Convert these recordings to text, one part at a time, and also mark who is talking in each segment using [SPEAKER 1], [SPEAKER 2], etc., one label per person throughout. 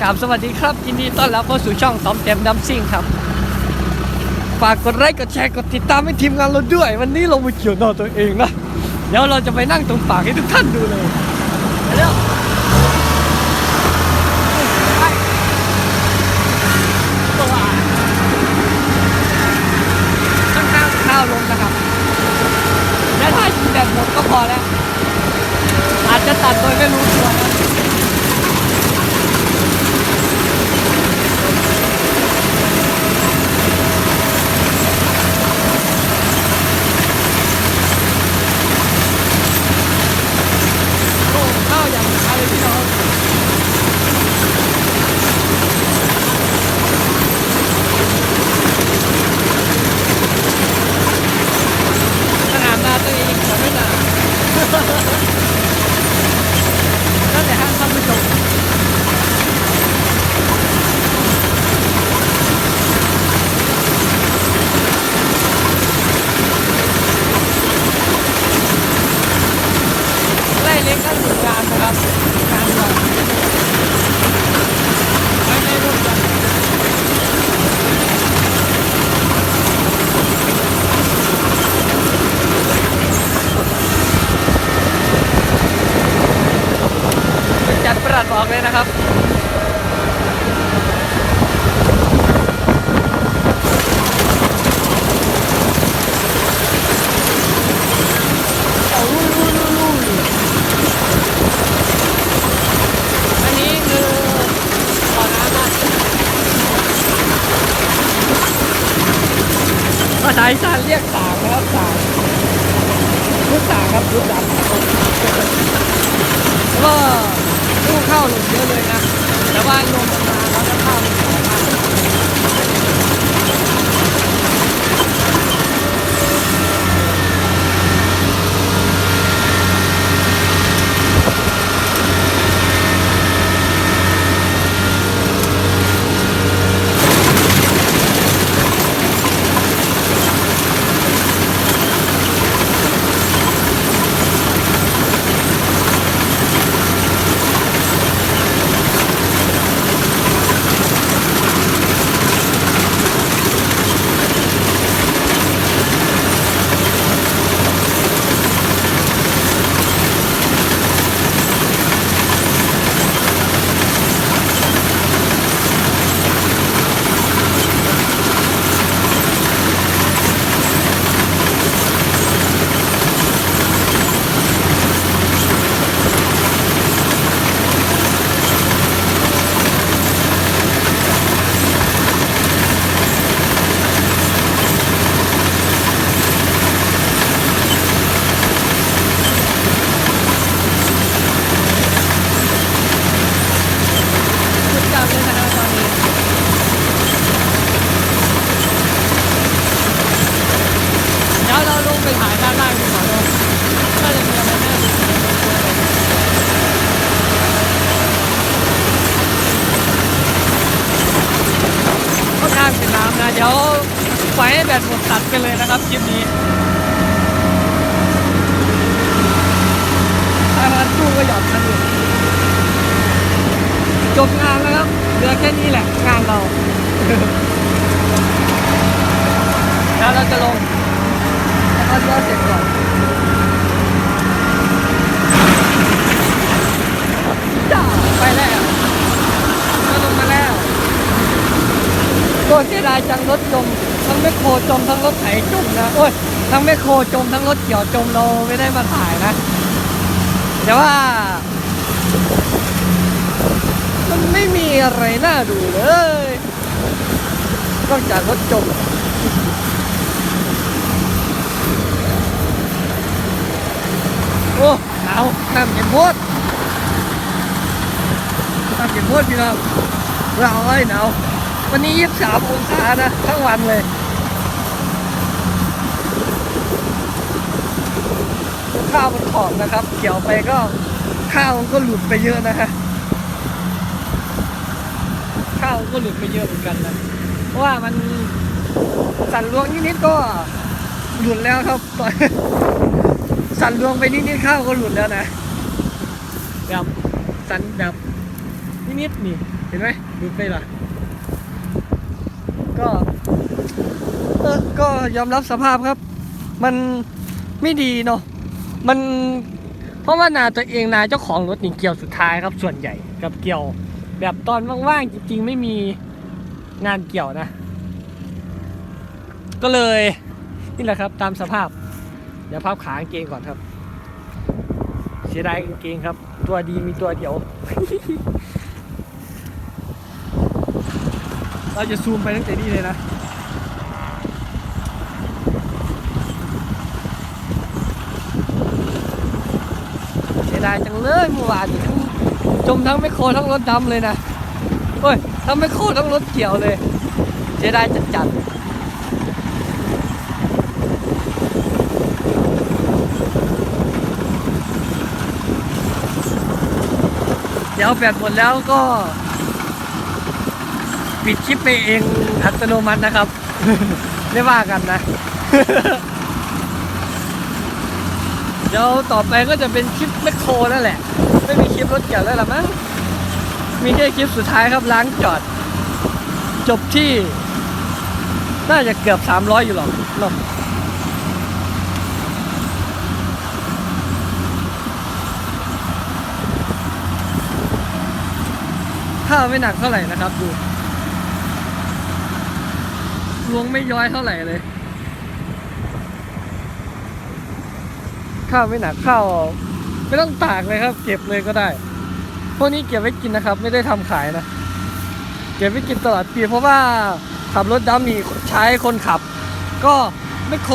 [SPEAKER 1] กราบสวัสดีครับยินดีต้อนรับเข้าสู่ช่องต้อมเต็มดัมซิ่งครับ ฝากกดไลค์กดแชร์กดติดตามให้ทีมงานเราด้วย วันนี้เรามาเกี่ยวหน้าตัวเองนะ เดี๋ยวเราจะไปนั่งตรงปากให้ทุกท่านดูเลยไปเร็วไปตัวข้างๆข้าวลงนะครับและถ้ากินแบบหมดก็พอแล้ว อาจจะตัดโดยไม่รู้ตัวนะ โอ้ข้าวอย่างอะไรพี่น้องขนาดหน้าตัวเองยังไม่หนานั่นแหละฮะท่านผู้ชมไล่เล็กก็ถึงงานนะครับงานเราไม่ได้ร่วมกันจัดประหลัดออกเลยนะครับ เอาลุยลุยลุยลุยอันนี้คือบ่อน้ำนะ ภาษาอีสานเรียกสางนะครับสางรุดสางครับรุดสางแล้วก็ตู้เข้าหลุดเยอะเลยนะ แต่ว่าลมมันมาครับก็เข้ามันออกมาสุดยอดเลยนะครับตอนนี้ เดี๋ยวเราลงไปถ่ายด้านล่างดีกว่าเนอะน่าจะมีอะไรน่าดูก็ข้าม เดี๋ยวไฟให้แบตหมดตัดกันเลยนะครับคลิปนี้ถ้าพันตู้ก็หยอดคันอยู่จบงานแล้วครับเหลือแค่นี้แหละงานเรา แล้วเราจะลงแล้วก็เลือเสร็จก่อนจ้าไปแล้วก็ลงมาแล้ว ตัวเสียดายจังรถจม ทั้งแมคโครจมทั้งรถไถจมนะโอ้ยทั้งแมคโครจมทั้งรถเกี่ยวจมเราไม่ได้มาถ่ายนะ แต่ว่า มันไม่มีอะไรน่าดูเลยนอกจากรถจมโอ้หนาวน้ำเย็นโพดน้ำเย็นโพดพี่น้องเราเอ้ยหนาว วันนี้ยี่สิบสามองศานะ ทั้งวันเลย ข้าวมันขอบนะครับ เกี่ยวไปก็ข้าวมันก็หลุดไปเยอะนะฮะ ข้าวมันก็หลุดไปเยอะเหมือนกันนะเพราะว่ามันสั่นลวงนิดๆก็หลุดแล้วครับตอนสั่นลวงไปนิดๆข้าวก็หลุดแล้วนะแบบสั่นแบบนิดๆนี่เห็นไหมหลุดไปล่ะ ก็เออก็ยอมรับสภาพครับ มันไม่ดีเนาะมันเพราะว่านาตัวเองนาเจ้าของรถนี่เกี่ยวสุดท้ายครับส่วนใหญ่กับเกี่ยว แบบตอนว่างๆจริง ๆ ไม่มีงานเกี่ยวนะ ก็เลยนี่แหละครับตามสภาพ เดี๋ยวพับขากางเกงก่อนครับ เสียดายกางเกงครับ ตัวดีมีตัวเดียว เราจะซูมไปตั้งแต่นี่เลยนะเสียดายจังเลยเมื่อวานทั้งจมทั้งไมคโครทั้งรถดำเลยนะเฮ้ยทั้งไมคโครทั้งรถเกี่ยวเลยเสียดายจัดจัดๆเดี๋ยวแบตหมดแล้วก็ ปิดคลิปไปเองอัตโนมัตินะครับ ไม่ว่ากันนะ เดี๋ยวต่อไปก็จะเป็นคลิปแมคโครนั่นแหละ ไม่มีคลิปรถเกี่ยวแล้วละมั้ง มีแค่คลิปสุดท้ายครับล้างจอด จบที่ น่าจะเกือบ 300 อยู่หรอกเนาะข้าไม่หนักเท่าไหร่นะครับดู ลวงไม่ย้อยเท่าไหร่เลย ข้าวไม่หนักข้าวไม่ต้องตากเลยครับ เก็บเลยก็ได้ พวกนี้เก็บไว้กินนะครับ ไม่ได้ทำขายนะ เก็บไว้กินตลอดปีเพราะว่าขับรถดำนี่ใช้คนขับ ก็ไม่โค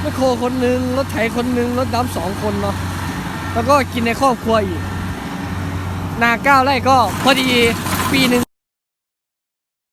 [SPEAKER 1] ไม่โคคนนึงรถไถคนนึงรถดำสองคนเนาะแล้วก็กินในครอบครัวอีก นาเก้าไร่ก็พอดีปีหนึ่ง